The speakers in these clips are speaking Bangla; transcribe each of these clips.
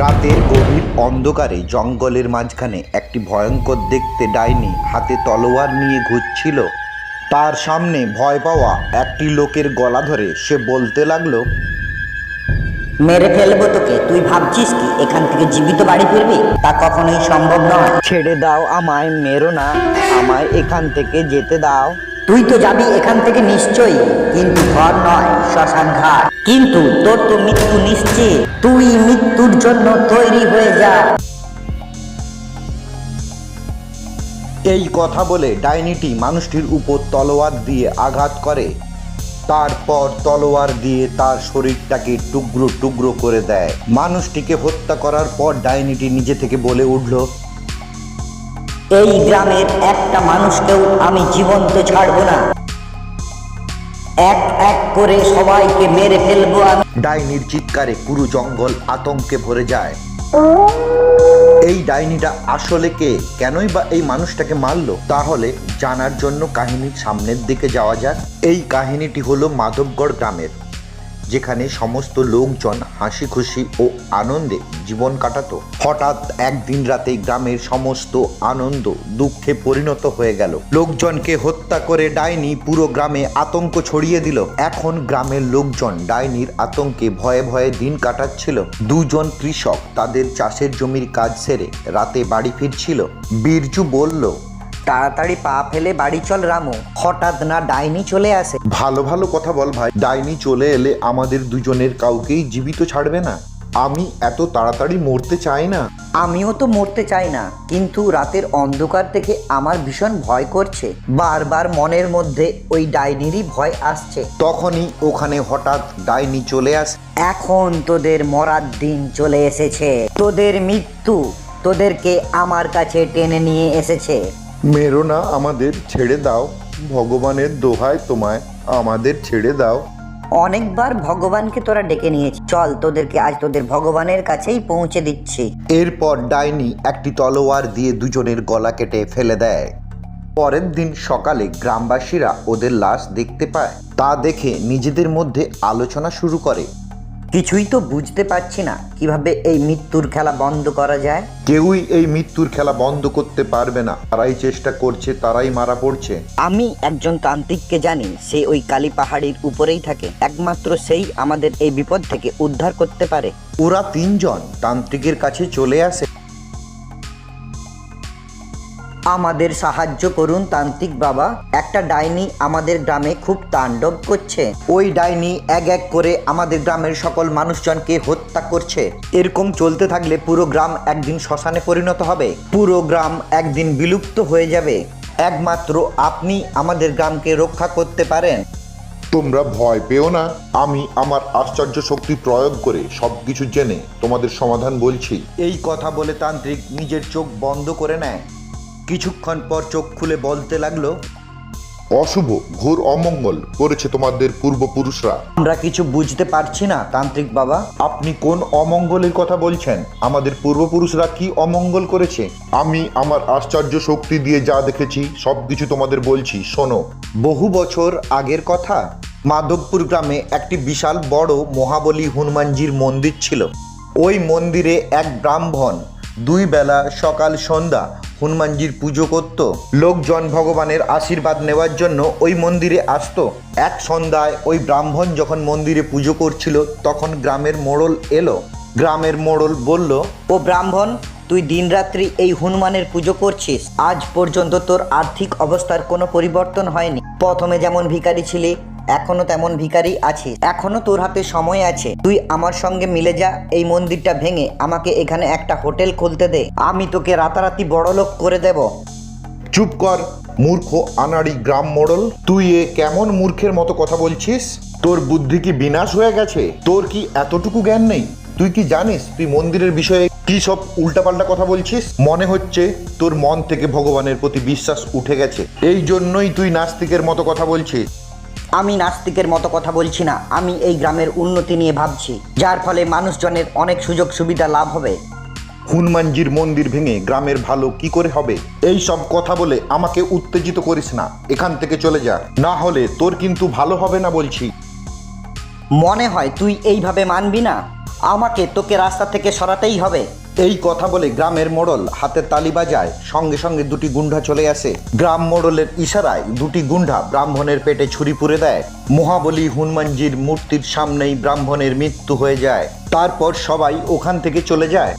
রাতের গভীর অন্ধকারে জঙ্গলের মাঝখানে একটি ভয়ঙ্কর দেখতে ডাইনি হাতে তলোয়ার নিয়ে ঘুরছিল। তার সামনে ভয় পাওয়া একটি লোকের গলা ধরে সে বলতে লাগল মেরে ফেলব তোকে তুই ভাবছিস কি এখান থেকে জীবিত বাড়ি ফিরবি? তা কখনোই সম্ভব নয়। ছেড়ে দাও আমায় মেরো না। আমায় এখান থেকে যেতে দাও। তুই তো যাবি এখান থেকে নিশ্চয়ই, কিন্তু ঘর নয়, শ্মশান ঘাট। কিন্তু তোর তো মৃত্যু নিশ্চিত, তুই মৃত্যুর জন্য তৈরি হয়ে যা। এই কথা বলে ডাইনিটি মানুষটির উপর তলোয়ার দিয়ে আঘাত করে। তারপর তলোয়ার দিয়ে তার শরীরটাকে টুকরো টুকরো করে দেয়। মানুষটিকে হত্যা করার পর ডাইনিটি নিজে থেকে বলে উঠল এই গ্রামের একটা মানুষকেও আমি জীবন্ত ছাড়বো না। এক এক করে সবাইকে মেরে ফেলব আমি। ডাইনির চিৎকারে পুরো জঙ্গল আতঙ্কে ভরে যায়। এই ডাইনিটা আসলে কে? কেনই বা এই মানুষটাকে মারলো? তাহলে জানার জন্য কাহিনীর সামনের দিকে যাওয়া যাক। এই কাহিনীটি হলো মাধবগড় গ্রামের। যেখানে সমস্ত লোকজন হাসি খুশি ও আনন্দে জীবন কাটাতো। হঠাৎ একদিন রাতে গ্রামের সমস্ত আনন্দ দুঃখে পরিণত হয়ে গেল। লোকজনকে হত্যা করে ডাইনি পুরো গ্রামে আতঙ্ক ছড়িয়ে দিল। এখন গ্রামের লোকজন ডাইনির আতঙ্কে ভয়ে ভয়ে দিন কাটাচ্ছিল। দুজন কৃষক তাদের চাষের জমির কাজ সেরে রাতে বাড়ি ফিরছিল। বীরজু বলল তাড়াতাড়ি পা ফেলে বাড়ি চল রামু। হঠাৎ না ডাইনি চলে আসে। ভালো ভালো কথা বল ভাই। ডাইনি চলে এলে আমাদের দুজনের কাউকেই জীবিত ছাড়বে না। আমি এত তাড়াতাড়ি মরতে চাই না। আমিও তো মরতে চাই না কিন্তু রাতের অন্ধকার থেকে আমার ভীষণ ভয় করছে। বারবার মনের মধ্যে ওই ডাইনিরই ভয় আসছে। তখনই ওখানে হঠাৎ ডাইনি চলে আসে। এখন তোদের মরার দিন চলে এসেছে। তোদের মৃত্যু তোদেরকে আমার কাছে টেনে নিয়ে এসেছে। মেরো না আমাদের ছেড়ে দাও। ভগবানের দোহায় তোমায় আমাদের ছেড়ে দাও। অনেকবার ভগবানকে তোরা ডেকে নিয়েছিস। চল তোদেরকে আজ তোদের ভগবানের কাছেই পৌঁছে দিচ্ছি। এরপর ডাইনি একটি তলোয়ার দিয়ে দুজনের গলা কেটে ফেলে দেয়। পরের দিন সকালে গ্রামবাসীরা ওদের লাশ দেখতে পায়। তা দেখে নিজেদের মধ্যে আলোচনা শুরু করে। কিছুই তো বুঝতে পারছি না কীভাবে এই মৃত্যুর খেলা বন্ধ করা যায়। কেউই এই মৃত্যুর খেলা বন্ধ করতে পারবে না। তারাই চেষ্টা করছে তারাই মারা পড়ছে। আমি একজন তান্ত্রিককে জানি সে ওই কালী পাহাড়ির উপরেই থাকে। একমাত্র সেই আমাদের এই বিপদ থেকে উদ্ধার করতে পারে। ওরা তিনজন তান্ত্রিকের কাছে চলে আসে। আমাদের সাহায্য করুন তান্ত্রিক বাবা। একটা ডাইনি আমাদের গ্রামে খুব তাণ্ডব করছে। ওই ডাইনি এক এক করে আমাদের গ্রামের সকল মানুষজনকে হত্যা করছে। এরকম চলতে থাকলে পুরো গ্রাম একদিন শ্মশানে পরিণত হবে। পুরো গ্রাম একদিন বিলুপ্ত হয়ে যাবে। একমাত্র আপনি আমাদের গ্রামকে রক্ষা করতে পারেন। তোমরা ভয় পেও না। আমি আমার আশ্চর্য শক্তি প্রয়োগ করে সবকিছু জেনে তোমাদের সমাধান বলছি। এই কথা বলে তান্ত্রিক নিজের চোখ বন্ধ করে নেয়। কিছুক্ষণ পর চোখ খুলে বলতে লাগল অশুভ ঘোর অমঙ্গল করেছে তোমাদের পূর্বপুরুষরা। আমরা কিছু বুঝতে পারছি না তান্ত্রিক বাবা। আপনি কোন অমঙ্গলের কথা বলছেন? আমাদের পূর্বপুরুষরা কি অমঙ্গল করেছে? আমি আমার আশ্চর্য শক্তি দিয়ে যা দেখেছি সবকিছু তোমাদের বলছি শোনো। বহু বছর আগের কথা? মাধবপুর গ্রামে একটি বিশাল বড় মহাবলী হনুমানজির মন্দির ছিল। ওই মন্দিরে এক ব্রাহ্মণ দুই বেলা সকাল সন্ধ্যা হনুমানজির পুজো করত। লোকজন ভগবানের আশীর্বাদ নেওয়ার জন্য ওই মন্দিরে আসতো। এক সন্ধ্যায় ওই ব্রাহ্মণ যখন মন্দিরে পুজো করছিল, তখন গ্রামের মোড়ল এলো। গ্রামের মোড়ল বলল, ও ব্রাহ্মণ, তুই দিনরাত্রি এই হনুমানের পুজো করছিস? আজ পর্যন্ত তোর আর্থিক অবস্থার কোনো পরিবর্তন হয়নি। প্রথমে যেমন ভিখারি ছিলি এখনও তেমন ভিখারি আছিস। এখনও তোর হাতে সময় আছে। তুই আমার সঙ্গে মিলে যা, এই মন্দিরটা ভেঙে আমাকে এখানে একটা হোটেল খুলতে দে। আমি তোকে রাতারাতি বড়লোক করে দেব। চুপ কর, মূর্খ, আনাড়ি, গ্রাম মোড়ল। তুই এ কেমন মূর্খের মতো কথা বলছিস? তোর বুদ্ধি কি বিনাশ হয়ে গেছে? তোর কি এতটুকু জ্ঞান নেই? তুই কি জানিস তুই মন্দিরের বিষয়ে কি সব উল্টাপাল্টা কথা বলছিস? মনে হচ্ছে তোর মন থেকে ভগবানের প্রতি বিশ্বাস উঠে গেছে। এই জন্যই তুই নাস্তিকের মতো কথা বলছিস। আমি নাস্তিকের মতো কথা বলছি না আমি এই গ্রামের উন্নতি নিয়ে ভাবছি যার ফলে মানুষজনের অনেক সুযোগ সুবিধা লাভ হবে। হনুমানজির মন্দির ভেঙে গ্রামের ভালো কি করে হবে? এই সব কথা বলে আমাকে উত্তেজিত করিস না এখান থেকে চলে যা। না হলে তোর কিন্তু ভালো হবে না বলছি। মনে হয় তুই এইভাবে মানবি না? আমাকে তোকে রাস্তা থেকে সরাতেই হবে। এই কথা বলে গ্রামের মোড়ল হাতে তালি বাজায়, সঙ্গে সঙ্গে দুটি গুন্ডা চলে আসে। গ্রাম মোড়লের ইশারায় দুটি গুন্ডা ব্রাহ্মণের পেটে ছুরি পুরে দেয়। মহাবলী হনুমানজির মূর্তির সামনেই ব্রাহ্মণের মৃত্যু হয়ে যায়। তারপর সবাই ওখান থেকে চলে যায়।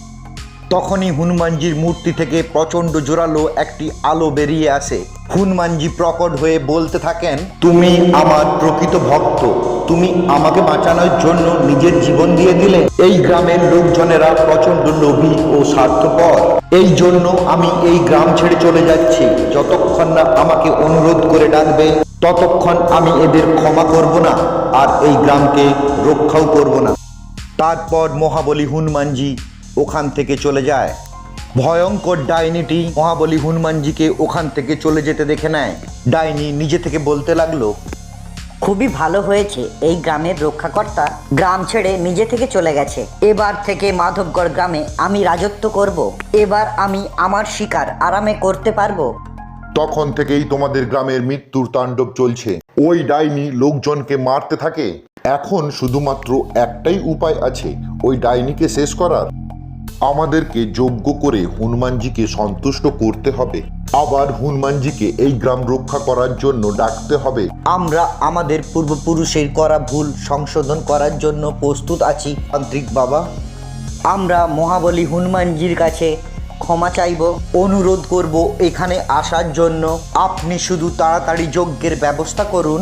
তখনই হনুমানজির মূর্তি থেকে প্রচণ্ড জোরালো একটি আলো বেরিয়ে আসে। হনুমানজি প্রকট হয়ে বলতে থাকেন, তুমি আমার প্রকৃত ভক্ত। তুমি আমাকে বাঁচানোর জন্য নিজের জীবন দিয়ে দিলে। এই গ্রামের লোকজনেরা প্রচণ্ড লোভী ও স্বার্থপর। এই জন্য আমি এই গ্রাম ছেড়ে চলে যাচ্ছি। যতক্ষণ না আমাকে অনুরোধ করে ডাকবে, ততক্ষণ আমি এদের ক্ষমা করব না আর এই গ্রামকে রক্ষাও করব না। তারপর মহাবলী হনুমানজি ওখান থেকে চলে যায়। ভয়ঙ্কর ডাইনিটি মহাবলী হনুমানজিকে ওখান থেকে চলে যেতে দেখে নেয়। ডাইনি নিজে থেকে বলতে লাগল খুবই ভালো হয়েছে এই গ্রামের রক্ষাকর্তা গ্রাম ছেড়ে নিজে থেকে চলে গেছে। এবার থেকে মাধবগড় গ্রামে আমি রাজত্ব করব এবার আমি আমার শিকার আরামে করতে পারব। তখন থেকেই তোমাদের গ্রামের মৃত্যুর তাণ্ডব চলছে। ওই ডাইনি লোকজনকে মারতে থাকে। এখন শুধুমাত্র একটাই উপায় আছে ওই ডাইনিকে শেষ করার। আমাদেরকে যোগ্য করে হনুমানজিকে সন্তুষ্ট করতে হবে। আবার হনুমানজিকে এই গ্রাম রক্ষা করার জন্য ডাকতে হবে। আমরা আমাদের পূর্বপুরুষের করা ভুল সংশোধন করার জন্য প্রস্তুত আছি, তান্ত্রিক বাবা। আমরা মহাবলী হনুমানজির কাছে ক্ষমা চাইব, অনুরোধ করব এখানে আসার জন্য। আপনি শুধু তাড়াতাড়ি যজ্ঞের ব্যবস্থা করুন।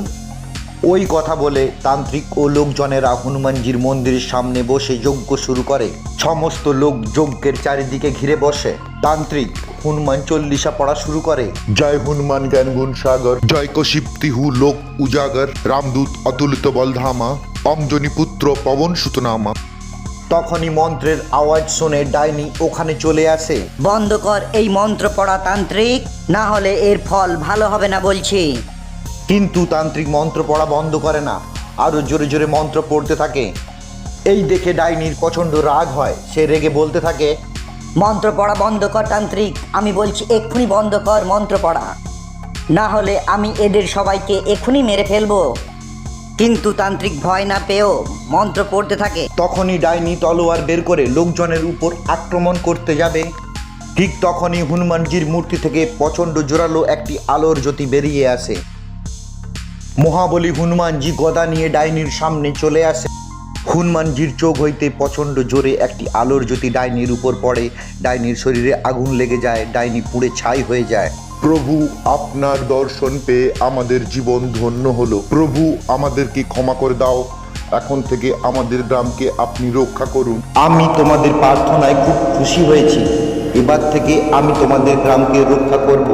ওই কথা বলে তান্ত্রিক ও লোকজনেরা হনুমানজির মন্দিরের সামনে বসে যজ্ঞ শুরু করে। সমস্ত লোক যজ্ঞের চারিদিকে ঘিরে বসে। তান্ত্রিক হনুমান চল্লিশা পড়া শুরু করে। জয় হনুমান জ্ঞান গুণ সাগর জয় কশিপ তিহু লোক উজাগর রামদূত অতুলিত বলধামা অমজনী পুত্র পবন সুতনামা। তখনই মন্ত্রের আওয়াজ শুনে ডাইনি ওখানে চলে আসে। বন্ধ কর এই মন্ত্র পড়া তান্ত্রিক না হলে এর ফল ভালো হবে না বলছি। কিন্তু তান্ত্রিক মন্ত্র পড়া বন্ধ করে না। আরও জোরে জোরে মন্ত্র পড়তে থাকে। এই দেখে ডাইনির প্রচণ্ড রাগ হয়। সে রেগে বলতে থাকে মন্ত্র পড়া বন্ধ কর তান্ত্রিক। আমি বলছি এক্ষুনি বন্ধ কর মন্ত্র পড়া। না হলে আমি এদের সবাইকে এক্ষুনি মেরে ফেলব। কিন্তু তান্ত্রিক ভয় না পেয়েও মন্ত্র পড়তে থাকে। তখনই ডাইনি তলোয়ার বের করে লোকজনের উপর আক্রমণ করতে যাবে। ঠিক তখনই হনুমানজির মূর্তি থেকে প্রচণ্ড জোরালো একটি আলোর জ্যোতি বেরিয়ে আসে। মহাবলী হনুমানজি গদা নিয়ে ডাইনির সামনে চলে আসে। হনুমানজির চোখ হইতে প্রচণ্ড জোরে একটি আলোর জ্যোতি ডাইনির উপর পড়ে। ডাইনির শরীরে আগুন লেগে যায় ডাইনি পুড়ে ছাই হয়ে যায়। প্রভু আপনার দর্শন পেয়ে আমাদের জীবন ধন্য হলো। প্রভু আমাদেরকে ক্ষমা করে দাও। এখন থেকে আমাদের গ্রামকে আপনি রক্ষা করুন। আমি তোমাদের প্রার্থনায় খুব খুশি হয়েছি। এবার থেকে আমি তোমাদের গ্রামকে রক্ষা করব।